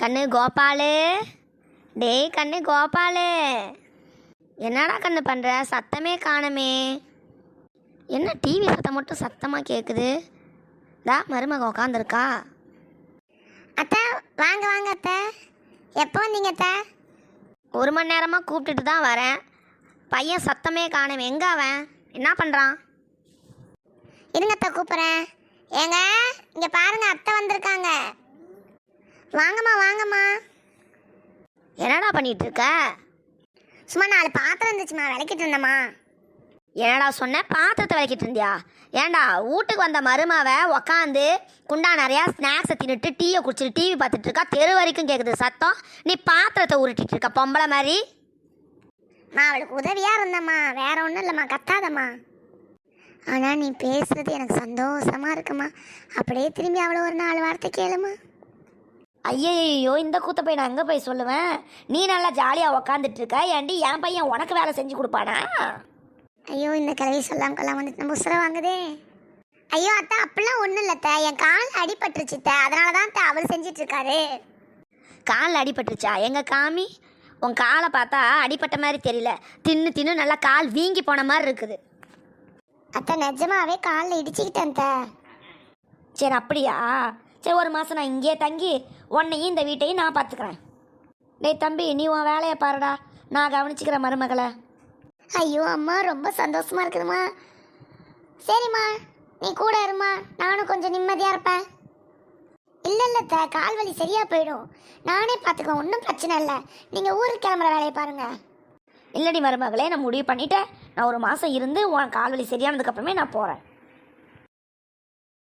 கண்ணு கோபாலு. டேய் கண்ணு கோபாலு. என்னடா கண்ணு பண்ணுற சத்தமே காணுமே. என்ன டிவி சத்தம் மட்டும் சத்தமாக கேட்குது டா மருமக உட்காந்துருக்கா அத்தை வாங்க வாங்க அத்தை. எப்போ வந்தீங்க அத்தை? ஒரு மணி நேரமாக கூப்பிட்டுட்டு தான் வரேன். பையன் சத்தமே காணும். எங்கே அவன்? என்ன பண்ணுறான் இருங்க அத்தை கூப்பிட்றேன். ஏங்க இங்கே பாருங்க அத்தை வந்திருக்காங்க. வாங்கம்மா வாங்கம்மா. என்னடா பண்ணிட்டு இருக்க சும்மா நாலு பாத்திரம் இருந்துச்சுமா விளக்கிட்டு இருந்தம்மா. என்னடா சொன்ன? பாத்திரத்தை விளக்கிட்டு இருந்தியா? ஏன்டா வீட்டுக்கு வந்த மருமாவை உக்காந்து குண்டா நிறையா ஸ்நாக்ஸை தின்னுட்டு டீயை குடிச்சிட்டு டிவி பார்த்துட்டு இருக்கா? தெரு வரைக்கும் கேட்குது சத்தம். நீ பாத்திரத்தை உருட்டிட்டு இருக்க பொம்பளை மாதிரி. நான் அவளுக்கு உதவியாக இருந்தம்மா. வேற ஒன்றும் இல்லைம்மா கத்தாதம்மா. ஆனால் நீ பேசுறது எனக்கு சந்தோஷமா இருக்குமா? அப்படியே திரும்பி அவ்வளோ ஒரு நாலு வார்த்தை கேளுமா. ஐயையோ இந்த கூத்த போய் நான் எங்கே போய் சொல்லுவேன்? நீ நல்லா ஜாலியாக உக்காந்துட்டு இருக்க ஏன்டி என் பையன் உனக்கு வேலை செஞ்சு கொடுப்பானா? ஐயோ இந்த கிளவி சொல்லாம கொள்ளாம வந்துட்டு நம்ம உசுர வாங்குதே. ஐயோ அத்தை அப்படிலாம் ஒன்றும் இல்லை அத்தை. என் கால் அடிபட்டுருச்சு அத்தை. அதனால தான் அவர் செஞ்சிட்டு இருக்காரு காலில் அடிபட்டுருச்சா? எங்க காமி? உன் காலை பார்த்தா அடிபட்ட மாதிரி தெரியல. தின்னு தின்னு நல்லா கால் வீங்கி போன மாதிரி இருக்குது. அத்தை நிஜமாவே காலில் இடிச்சுக்கிட்டேன் சரி அப்படியா? சரி ஒரு மாதம் நான் இங்கேயே தங்கி உன்னையும் இந்த வீட்டையும் நான் பார்த்துக்கிறேன். டேய் தம்பி நீ உன் வேலையை பாருடா. நான் கவனிச்சுக்கிறேன் மருமகளை. ஐயோ அம்மா ரொம்ப சந்தோஷமா இருக்குதுமா சரிம்மா நீ கூட இருமா நானும் கொஞ்சம் நிம்மதியாக இருப்பேன். இல்லை இல்லை அத்தை கால் வலி சரியா போயிடும். நானே பார்த்துக்குவேன் ஒன்றும் பிரச்சனை இல்லை. நீங்கள் ஊருக்கு கிளம்புற வேலையை பாருங்க. இல்லடி மருமகளே நான் முடிவு பண்ணிட்டேன். நான் ஒரு மாதம் இருந்து உன் கால்வலி சரியானதுக்கப்புறமே நான் போகிறேன்